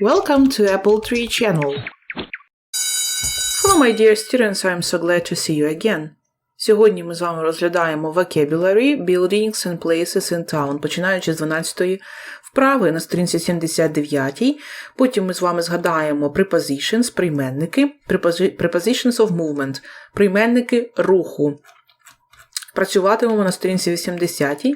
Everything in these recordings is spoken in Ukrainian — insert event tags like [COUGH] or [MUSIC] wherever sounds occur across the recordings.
Welcome to Apple Tree channel. Hello, my dear students, I'm so glad to see you again. Сьогодні ми з вами розглядаємо vocabulary, buildings and places in town, починаючи з 12-ї вправи на сторінці 79. Потім ми з вами згадаємо prepositions, прийменники, prepositions of movement, прийменники руху. Працюватимемо на сторінці 80.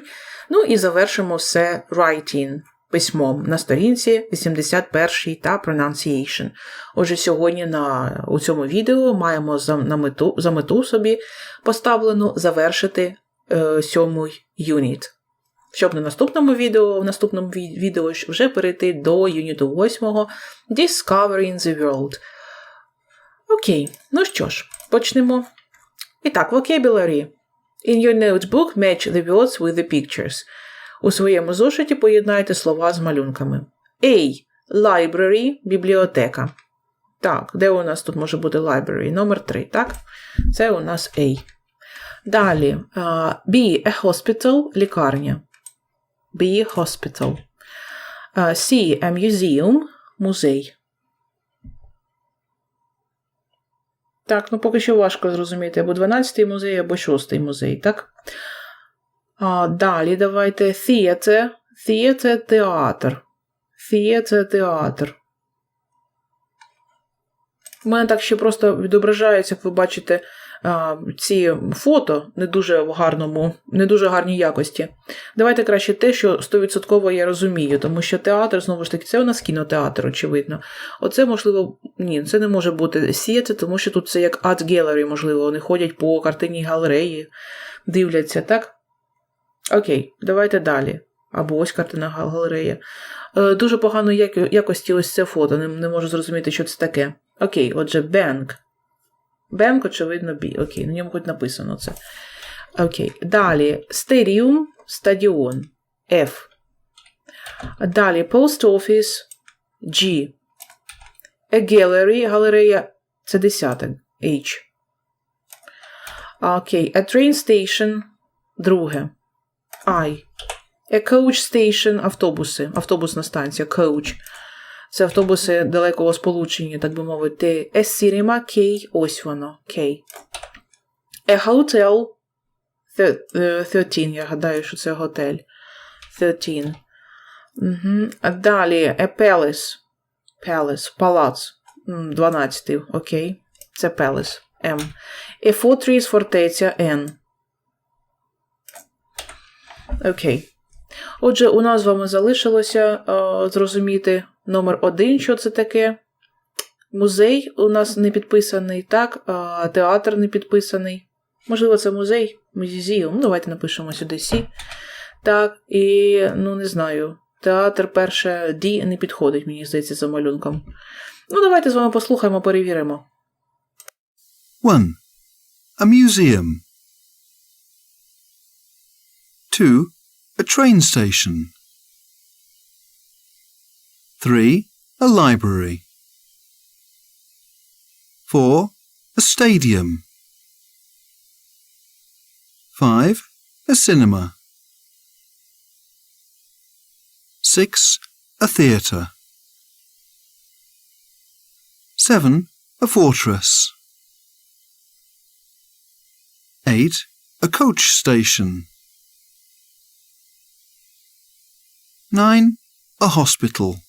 Ну і завершимо все writing, письмом на сторінці 81 та pronunciation. Отже, сьогодні на, у цьому відео маємо за, на мету, за мету собі поставлену завершити е, сьомий юніт. Щоб на наступному відео, в наступному відео вже перейти до юніту 8 Discovering the World. Окей, ну що ж, почнемо. І так, vocabulary. In your notebook match the words with the pictures. У своєму зошиті поєднайте слова з малюнками. A. Library – бібліотека. Так, де у нас тут може бути library? Номер 3, так? Це у нас A. Далі. B. A hospital – лікарня. B. Hospital. C. A museum – музей. Так, ну поки що важко зрозуміти, або 12-й музей, або 6-й музей, так? А, далі давайте theater. Theater – театр. Theater – театр. У мене так ще просто відображається, як ви бачите, ці фото не дуже в гарному, не дуже гарній якості. Давайте краще те, що 100% я розумію, тому що театр, знову ж таки, це у нас кінотеатр, очевидно. Оце, можливо, ні, це не може бути сіяти, тому що тут це як art gallery, можливо, вони ходять по картинній галереї, дивляться, так? Окей, давайте далі. Або ось картина гал- галерея. Е, дуже поганої яко- якості ось це фото, не, не можу зрозуміти, що це таке. Окей, отже, bank. Bank, очевидно, B. Окей, на ньому хоч написано це. Окей. Далі. Stadium, стадіон. F. Далі post office G. A gallery, галерея це десяте. H. Окей. A train station друге. I. A coach station автобуси. Автобусна станція. Coach. Це автобуси далекого сполучення, так би мовити. A cinema K. Ось воно. K. A hotel е, 13, я гадаю, що це готель. 13. Угу. А далі a palace. Palace. Палац. 12. Окей. Це palace. M. A fortress фортеця N. Окей. Отже, у нас з вами залишилося е, зрозуміти номер один, що це таке. Музей у нас не підписаний, так, а театр не підписаний. Можливо, це музей, музеум. Ну, давайте напишемо сюди Сі. Так, і, ну, не знаю, театр перше D не підходить, мені здається, за малюнком. Ну, давайте з вами послухаємо, перевіримо. 1. A museum. 2. A train station. 3. A library. 4. A stadium. 5. A cinema. 6. A theatre. 7. A fortress. 8. A coach station. 9. A hospital.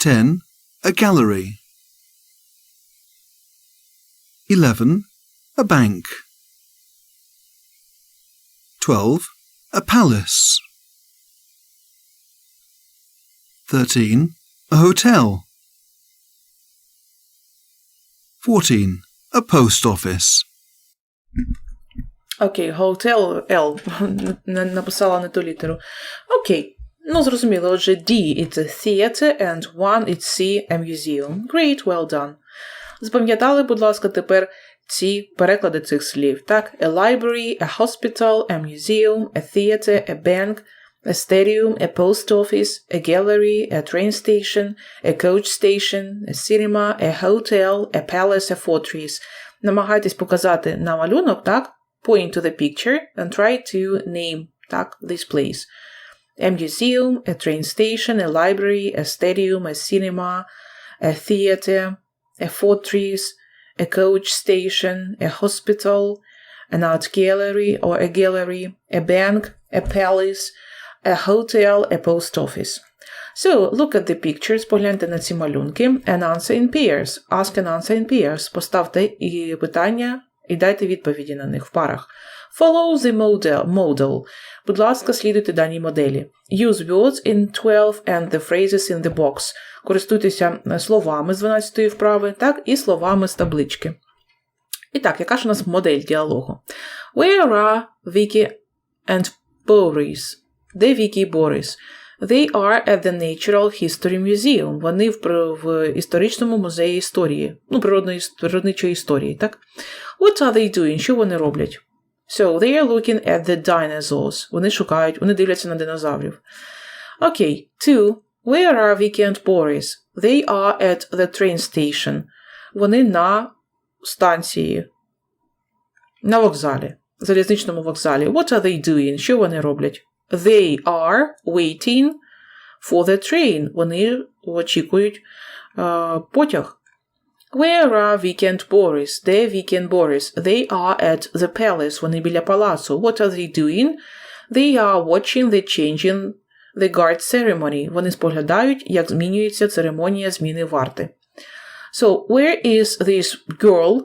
10. A gallery. 11. A bank. 12. A palace. 13. A hotel. 14. A post office. Окей, hotel L. Не- [LAUGHS] Написала не ту літеру. Окей. Ну, зрозуміло. Отже, D it's a theater and one it's C a museum. Great, well done. Запам'ятали, будь ласка, тепер ці переклади цих слів. Так, a library, a hospital, a museum, a theater, a bank, a stadium, a post office, a gallery, a train station, a coach station, a cinema, a hotel, a palace, a fortress. Намагайтесь показати на малюнок, так? Point to the picture and try to name, так, this place. A museum, a train station, a library, a stadium, a cinema, a theater, a fortress, a coach station, a hospital, an art gallery or a gallery, a bank, a palace, a hotel, a post office. So, look at the pictures, погляньте на ці малюнки, and answer in pairs. Ask and answer in pairs. Поставте і питання і дайте відповіді на них в парах. Follow the model. model. Будь ласка, слідуйте даній моделі. Use words in 12 and the phrases in the box. Користуйтеся словами з 12-ї вправи, так і словами з таблички. І так, яка ж у нас модель діалогу? Where are Vicky and Boris? Де Вікі і Борис? They are at the Natural History Museum. Вони в, в історичному музеї історії, ну, природної, природничої історії, так? What are they doing? Що вони роблять? So, they are looking at the dinosaurs. Вони шукають, вони дивляться на динозаврів. Окей, okay. two. Where are Vicky and Boris? They are at the train station. Вони на станції, на вокзалі, залізничному вокзалі. What are they doing? Що вони роблять? They are waiting for the train. Вони очікують uh, потяг. Where are Vicky and Boris? Де Vicky and Boris? They are at the palace. Вони біля палацу. What are they doing? They are watching the changing the guard ceremony. Вони споглядають, як змінюється церемонія зміни варти. So, where is this girl?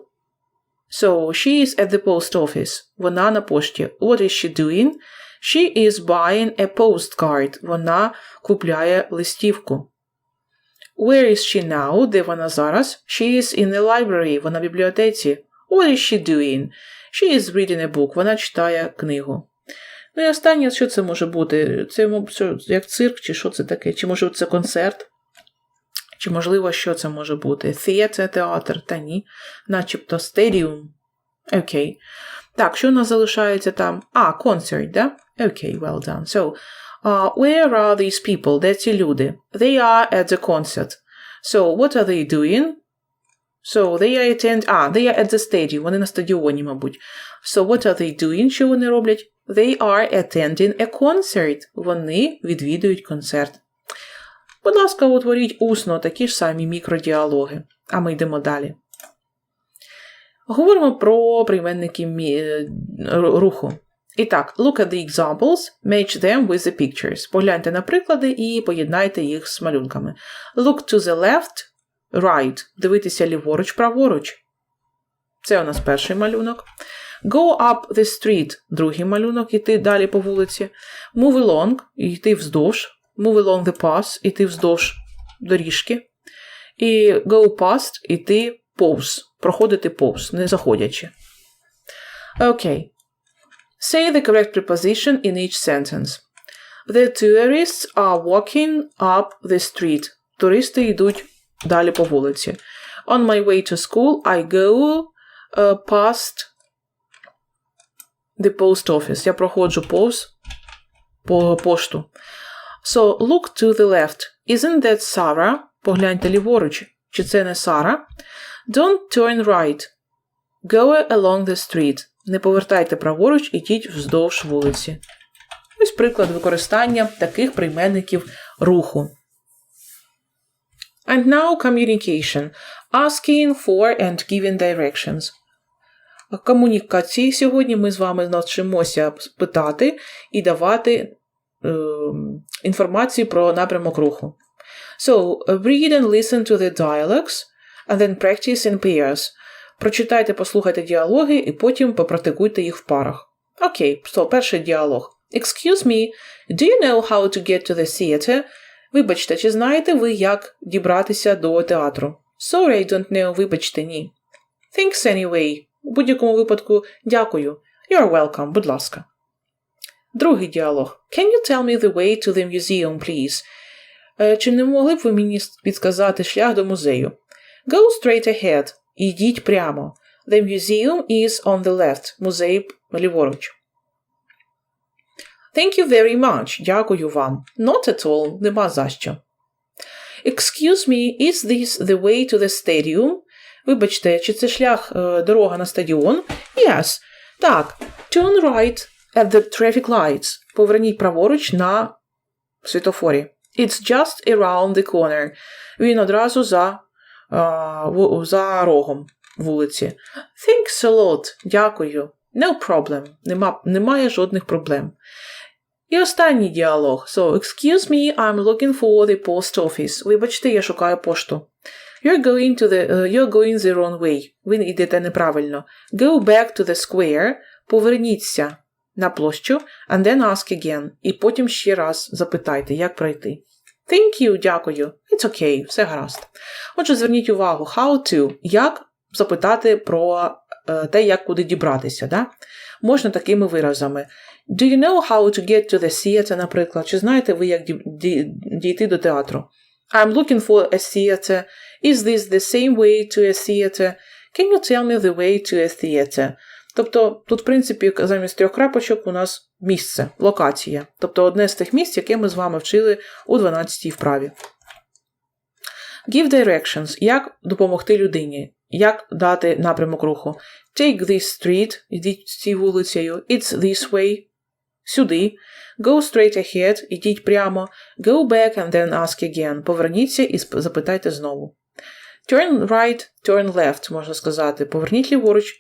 So, she is at the post office. Вона на пошті. What is she doing? She is buying a postcard. Вона купляє листівку. Where is she now? Де вона зараз? She is in the library. Вона в бібліотеці. What is she doing? She is reading a book. Вона читає книгу. Ну і останнє, що це може бути? Це як цирк, чи що це таке? Чи може це концерт? Чи, можливо, що це може бути? Theater, театр, та ні. Начебто стадіум. Окей. Так, що у нас залишається там? А, концерт, да? Окей, well done. So, uh, where are these people? Де ці люди? They are at the concert. So, what are they doing? So, they are attend... А, they are at the stadium. So, what are they doing? Вони роблять? They are attending a concert. Вони відвідують концерт. Будь ласка, утворіть усно такі ж самі мікродіалоги. А ми йдемо далі. Говоримо про прийменники руху. І так, look at the examples, match them with the pictures. Погляньте на приклади і поєднайте їх з малюнками. Look to the left, right. Дивитися ліворуч, праворуч. Це у нас перший малюнок. Go up the street, другий малюнок, іти далі по вулиці. Move along, йти вздовж. Move along the path, іти вздовж доріжки. І go past, іти повз, проходити повз, не заходячи. Окей. Say the correct preposition in each sentence. The tourists are walking up the street. Туристи йдуть далі по вулиці. On my way to school, I go uh, past the post office. Я проходжу повз по пошту. So, look to the left. Isn't that Sarah? Погляньте ліворуч. Чи це не Сара? Don't turn right. Go along the street. Не повертайте праворуч, ідіть вздовж вулиці. Ось приклад використання таких прийменників руху. And now communication. Asking for and giving directions. Комунікації сьогодні ми з вами навчимося питати і давати е, інформацію про напрямок руху. So, read and listen to the dialogues and then practice in pairs. Прочитайте, послухайте діалоги і потім попрактикуйте їх в парах. Окей, so, перший діалог. Excuse me, do you know how to get to the theater? Вибачте, чи знаєте ви, як дібратися до театру? Sorry, I don't know, вибачте, ні. Thanks anyway. У будь-якому випадку, дякую. You're welcome, будь ласка. Другий діалог. Can you tell me the way to the museum, please? Е, Чи не могли б ви мені підказати шлях до музею? Go straight ahead. Ідіть прямо. The museum is on the left. Музей ліворуч. Thank you very much. Дякую вам. Not at all. Нема за що. Excuse me, is this the way to the stadium? Вибачте, чи це шлях е, дорога на стадіон? Yes. Так. Turn right at the traffic lights. Поверніть праворуч на світофорі. It's just around the corner. Він одразу за, а, ву- за рогом вулиці. Thanks a lot. Дякую. No problem. Нема, немає жодних проблем. І останній діалог. So, excuse me, I'm looking for the post office. Вибачте, я шукаю пошту. You're going to the, uh, you're going the wrong way. Ви йдете неправильно. Go back to the square. Поверніться на площу and then ask again. І потім ще раз запитайте, як пройти. Thank you, дякую. It's okay, все гаразд. Отже, зверніть увагу, how to, як запитати про е, те, як куди дібратися. Да? Можна такими виразами. Do you know how to get to the theater, наприклад? Чи знаєте ви, як ді- ді- дійти до театру? I'm looking for a theater. Is this the same way to a theater? Can you tell me the way to a theater? Тобто, тут, в принципі, замість трьох крапочок у нас місце, локація. Тобто одне з тих місць, яке ми з вами вчили у 12-й вправі. Give directions. Як допомогти людині? Як дати напрямок руху? Take this street. Ідіть цією вулицею. It's this way. Сюди. Go straight ahead. Ідіть прямо. Go back and then ask again. Поверніться і запитайте знову. Turn right, turn left, можна сказати. Поверніть ліворуч,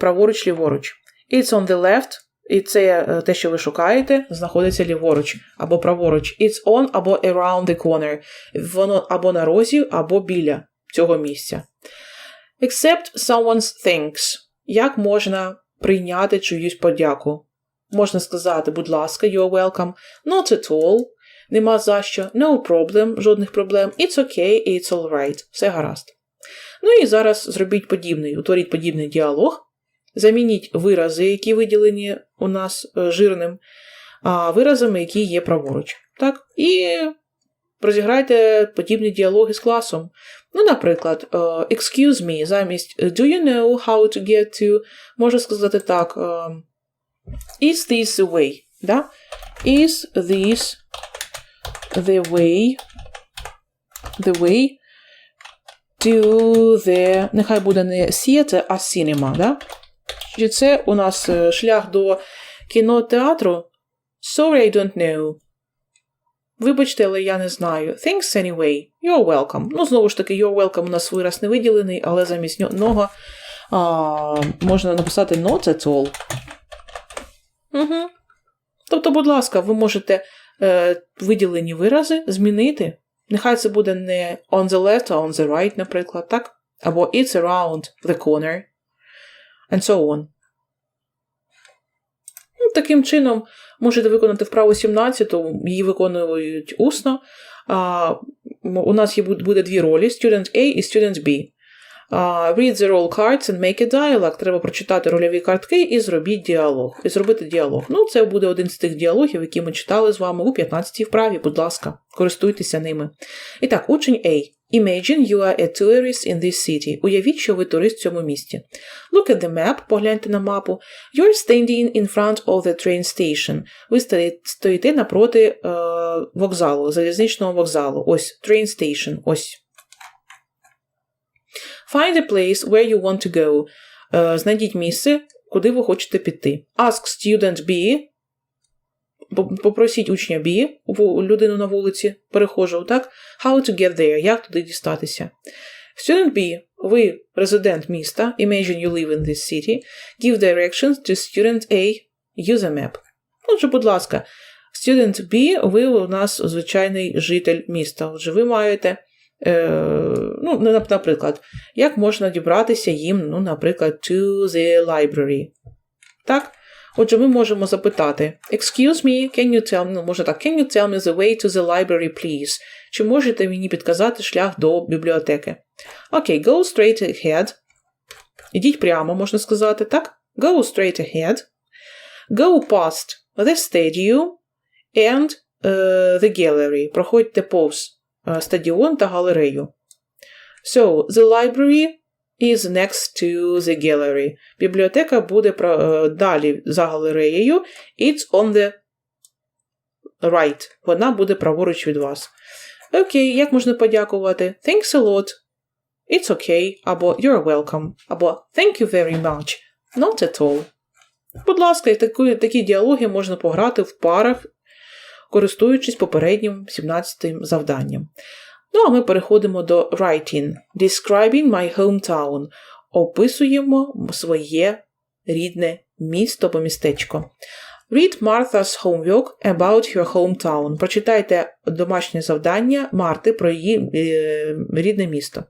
праворуч, ліворуч. It's on the left. І це е, те, що ви шукаєте, знаходиться ліворуч або праворуч. It's on або around the corner. Воно або на розі, або біля цього місця. Accept someone's thanks. Як можна прийняти чиюсь подяку? Можна сказати, будь ласка, you're welcome. Not at all. Нема за що. No problem, жодних проблем. It's okay, it's alright. Все гаразд. Ну і зараз зробіть подібний, утворіть подібний діалог. Замініть вирази, які виділені у нас е, жирним, виразами, які є праворуч. Так? І розіграйте подібні діалоги з класом. Ну, наприклад, е, excuse me, замість do you know how to get to, можна сказати так. е, Is this the way? Да? Is this the way the way to the. Нехай буде не theater, а cinema, да? Чи це у нас е, шлях до кінотеатру? Sorry, I don't know. Вибачте, але я не знаю. Thanks anyway. You're welcome. Ну, знову ж таки, you're welcome у нас вираз не виділений, але замість нього а, можна написати not at all. Угу. Тобто, будь ласка, ви можете е, виділені вирази змінити. Нехай це буде не on the left, а on the right, наприклад, так? Або it's around the corner. And so on. Ну, таким чином, можете виконати вправу 17, її виконують усно. У нас буде дві ролі: Student A і Student B. Uh, read the roll cards and make a dialogue. Треба прочитати рольові картки і зробіть діалог. І зробити діалог. Ну, це буде один з тих діалогів, які ми читали з вами у 15-й вправі. Будь ласка, користуйтеся ними. І так, учень A. Imagine you are a tourist in this city. Уявіть, що ви турист в цьому місті. Look at the map, погляньте на мапу. You're standing in front of the train station. Ви стоїте, напроти е, вокзалу, залізничного вокзалу. Ось train station. Ось. Find a place where you want to go. Е, знайдіть місце, куди ви хочете піти. Ask student B. Поп- Попросіть учня B, людину на вулиці, перехожу, так? How to get there, як туди дістатися. Student B, ви резидент міста, imagine you live in this city, give directions to student A, use a map. Отже, будь ласка, student B, ви у нас звичайний житель міста. Отже, ви маєте, е, ну, наприклад, як можна дібратися їм, ну, наприклад, to the library. Так? Отже, ми можемо запитати: Excuse me, can you tell me, ну, так, can you tell me the way to the library, please? Чи можете мені підказати шлях до бібліотеки? Окей, go straight ahead. Ідіть прямо, можна сказати, так? Go straight ahead. Go past the stadium and е, the gallery. Проходьте повз е, стадіон та галерею. So, the library is next to the gallery. Бібліотека буде е, далі за галереєю. It's on the right. Вона буде праворуч від вас. Окей, як можна подякувати? Thanks a lot. It's okay. Або you're welcome. Або thank you very much. Not at all. Будь ласка, такі, такі діалоги можна пограти в парах, користуючись попереднім 17 завданням. Ну, а ми переходимо до writing. Describing my hometown. Описуємо своє рідне місто або містечко. Read Martha's homework about her hometown. Прочитайте домашнє завдання Марти про її е, рідне місто.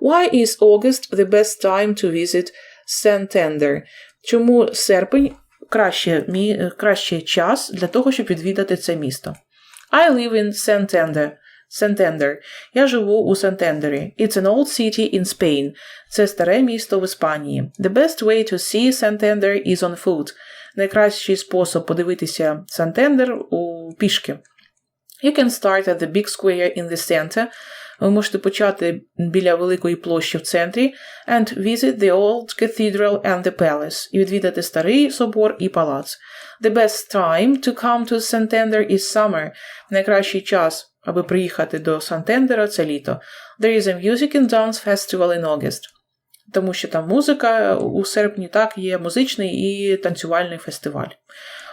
Why is August the best time to visit Santander? Чому серпень краще, мі, кращий час для того, щоб відвідати це місто? I live in Santander. Santander. Я живу у Сантендері. It's an old city in Spain. Це старе місто в Іспанії. The best way to see Santander is on foot. Найкращий спосіб подивитися Сантендер у пішки. You can start at the big square in the center. Ви можете почати біля великої площі в центрі and visit the old cathedral and the palace. І відвідати старий собор і палац. The best time to come to Santander is summer. Найкращий час, аби приїхати до Сантендера, це літо. There is a music and dance festival in August. Тому що там музика у серпні так є музичний і танцювальний фестиваль.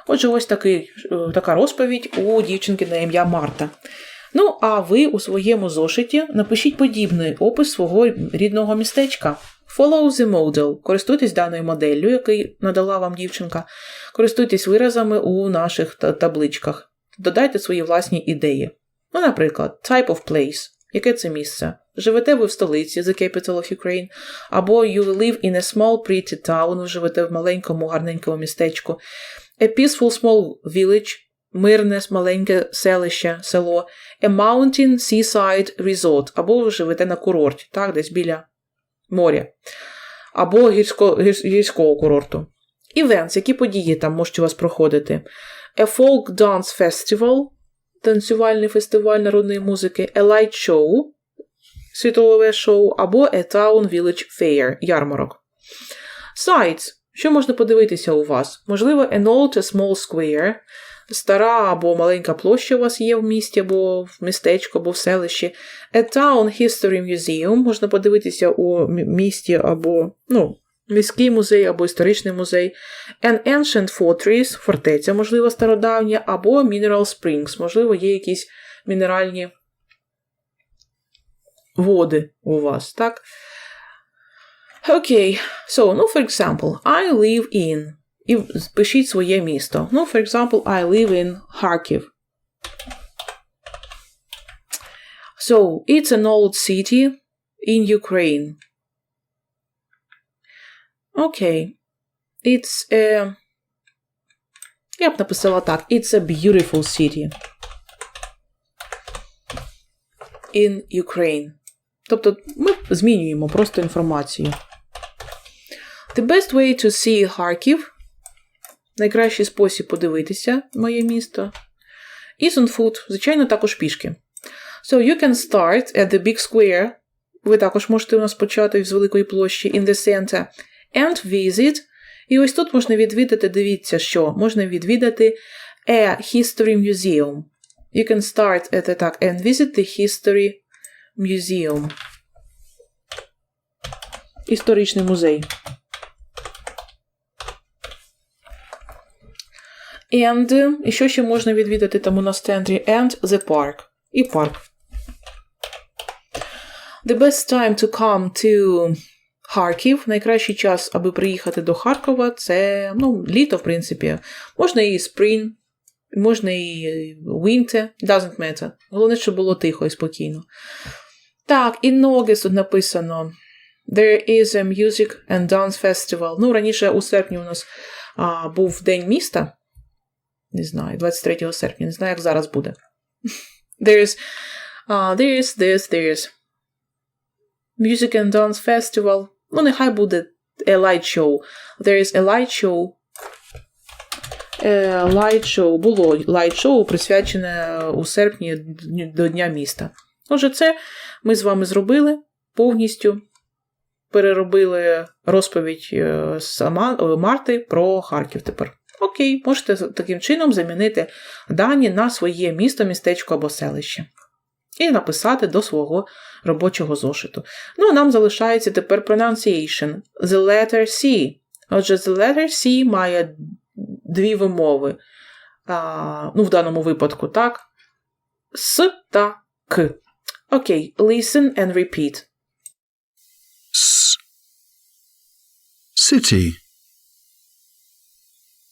Отже, ось такий, е, така розповідь у дівчинки на ім'я Марта. Ну, а ви у своєму зошиті напишіть подібний опис свого рідного містечка. Follow the model. Користуйтесь даною моделлю, який надала вам дівчинка. Користуйтесь виразами у наших табличках. Додайте свої власні ідеї. Ну, наприклад, type of place. Яке це місце? Живете ви в столиці, the capital of Ukraine, або you live in a small pretty town, ви живете в маленькому гарненькому містечку. A peaceful small village, мирне маленьке селище, село. A mountain seaside resort, або ви живете на курорті, так, десь біля моря, або гірсько, гірсь- гірського курорту. Events, які події там можуть у вас проходити. A folk dance festival, танцювальний фестиваль народної музики, a light show, шоу, або a village fair, ярмарок. Sites. Що можна подивитися у вас? Можливо, an old a small square, стара або маленька площа у вас є в місті, або в містечку, або в селищі. A town history museum можна подивитися у місті або ну, міський музей, або історичний музей. An ancient fortress, фортеця, можливо, стародавня, або mineral springs, можливо, є якісь мінеральні води у вас, так? Окей, so, ну, for example, I live in. І пишіть своє місто. Ну, for example, I live in Kharkiv. So, it's an old city in Ukraine. Окей. It's a... Я б написала так. It's a beautiful city. In Ukraine. Тобто ми змінюємо просто інформацію. The best way to see Kharkiv найкращий спосіб подивитися моє місто. Is on foot, звичайно, також пішки. So you can start at the big square. Ви також можете у нас почати з великої площі in the center. And visit. І ось тут можна відвідати, дивіться, що можна відвідати a history museum. You can start at так, and visit the history museum. Історичний музей. And, е, і що ще можна відвідати там у нас в центрі? And the park. І парк. The best time to come to Харків. Найкращий час, аби приїхати до Харкова, це ну, літо, в принципі. Можна і spring, можна і winter, doesn't matter. Головне, щоб було тихо і спокійно. Так, in August тут написано. There is a music and dance festival. Ну, раніше у серпні у нас а, був День міста. Не знаю, 23 серпня, не знаю, як зараз буде. [LAUGHS] There's, uh, there is this, there is Music and Dance Festival. Ну, нехай буде a. There is a light show. A light show. Було light show, присвячене у серпні до Дня міста. Отже, це ми з вами зробили повністю. Переробили розповідь е, е, Марти про Харків тепер. Окей, можете таким чином замінити дані на своє місто, містечко або селище. І написати до свого робочого зошиту. Ну, а нам залишається тепер pronunciation. The letter C. Отже, the letter C має дві вимови. а, ну, в даному випадку, так, с та к. Окей, listen and repeat. S. City.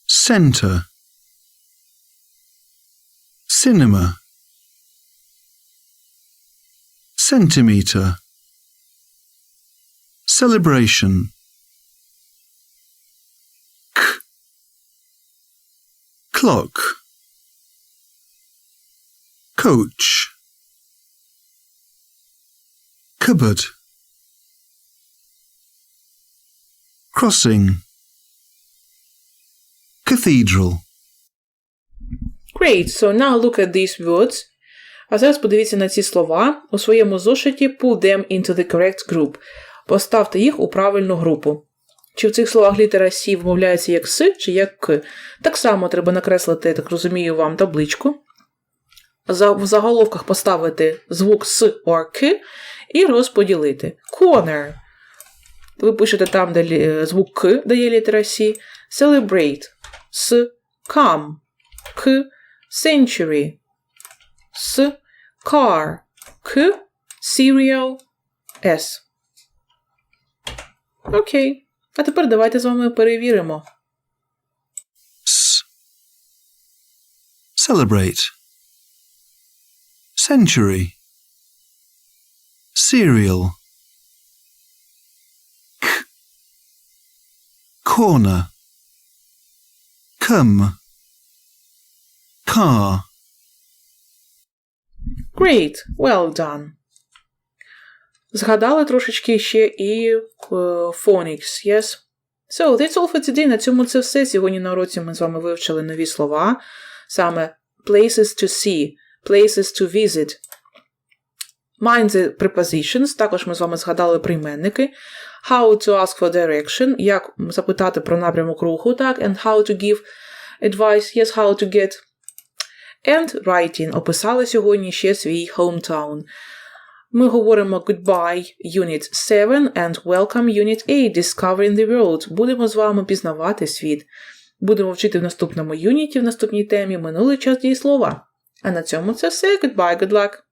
Centre. Cinema. Centimetre. Celebration. K. Clock. Coach. Cupboard. Crossing. Cathedral. Great, so now look at these words. А зараз подивіться на ці слова. У своєму зошиті pull them into the correct group. Поставте їх у правильну групу. Чи в цих словах літера С вмовляється як С, чи як К. Так само треба накреслити, так розумію, вам табличку. В заголовках поставити звук С or К і розподілити. Corner. Ви пишете там, де звук К дає літера С. Celebrate. С. Come. К. Century. С. Car. К. Cereal. С. Окей. А тепер давайте з вами перевіримо. S. Celebrate. Century. Cereal. K. Corner. Come. Car. Great. Well done. Згадали трошечки ще і е, phonics, yes? So, that's all for today. На цьому це все. Сьогодні на уроці ми з вами вивчили нові слова. Саме places to see, places to visit. Mind the prepositions. Також ми з вами згадали прийменники. How to ask for direction. Як запитати про напрямок руху, так? And how to give advice. Yes, how to get And writing описали сьогодні ще свій hometown. Ми говоримо goodbye Unit 7 and welcome Unit 8 Discovering the World. Будемо з вами пізнавати світ. Будемо вчити в наступному юніті, в наступній темі минулий час дієслова. А на цьому це все. Goodbye, good luck!